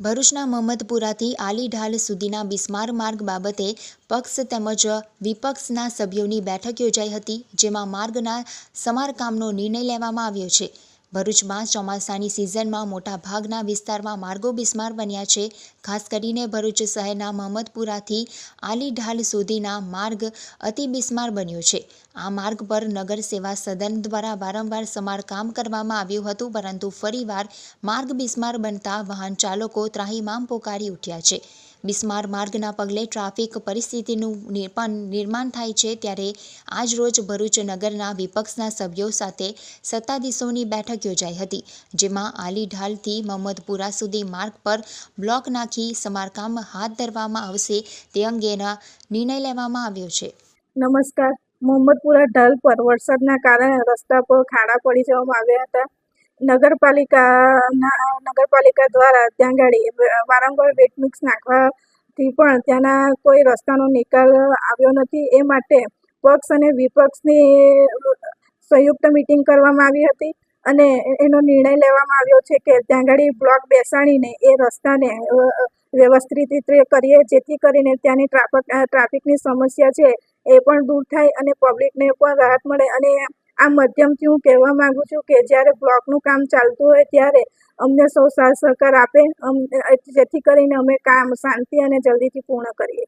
ભરૂચના મહમ્મદપુરાથી આલીઢાલ સુધીના બિસ્માર માર્ગ બાબતે પક્ષ તેમજ વિપક્ષના સભ્યોની બેઠક યોજાઈ હતી, જેમાં માર્ગના સમારકામનો નિર્ણય લેવામાં આવ્યો છે. ભરૂચમાં ચોમાસાની સિઝનમાં મોટા ભાગના વિસ્તારમાં માર્ગો બિસ્માર બન્યા છે. ખાસ કરીને ભરૂચ શહેરના મહમ્મદપુરાથી આલીઢાલ સુધીના માર્ગ અતિ બિસ્માર બન્યો છે. આ માર્ગ પર નગર સેવા સદન દ્વારા વારંવાર સમારકામ કરવામાં આવ્યું હતું, પરંતુ ફરીવાર માર્ગ બિસ્માર બનતા વાહન ચાલકો ત્રાહીમામ પોકારી ઉઠ્યા છે. બિસ્માર માર્ગના પગલે ટ્રાફિક પરિસ્થિતિનું નિર્માણ થાય છે ત્યારે આજ રોજ ભરૂચ નગરના વિપક્ષના સભ્યો સાથે સત્તાધીશોની બેઠક યોજાઈ હતી, જેમાં આલીઢાલથી મહમ્મદપુરા સુધી માર્ગ પર બ્લોક નાખી સમારકામ હાથ ધરવામાં આવશે તે અંગેના નિર્ણય લેવામાં આવ્યો છે. નમસ્કાર. મોહમ્મદપુરા ઢાલ પર વરસાદના કારણે રસ્તા પર ખાડા પડી જવામાં આવ્યા હતા. નગરપાલિકાના, નગરપાલિકા દ્વારા ત્યાં આગળ વારંવાર વેટ મિક્સ નાખવાથી પણ ત્યાંના કોઈ રસ્તાનો નિકાલ આવ્યો નથી. એ માટે પક્ષ અને વિપક્ષની સંયુક્ત મિટિંગ કરવામાં આવી હતી અને એનો નિર્ણય લેવામાં આવ્યો છે કે ત્યાં આગળ બ્લોક બેસાડીને એ રસ્તાને વ્યવસ્થિત રીતે કરીએ, જેથી કરીને ત્યાંની ટ્રાફિક ટ્રાફિકની સમસ્યા છે એ પણ દૂર થાય અને પબ્લિકને પણ રાહત મળે અને આ માધ્યમથી હું કહેવા માંગુ છું કે જ્યારે બ્લોકનું કામ ચાલતું હોય ત્યારે અમને સૌ સાથ સહકાર આપે અમને જેથી કરીને અમે કામ શાંતિ અને જલ્દીથી પૂર્ણ કરીએ.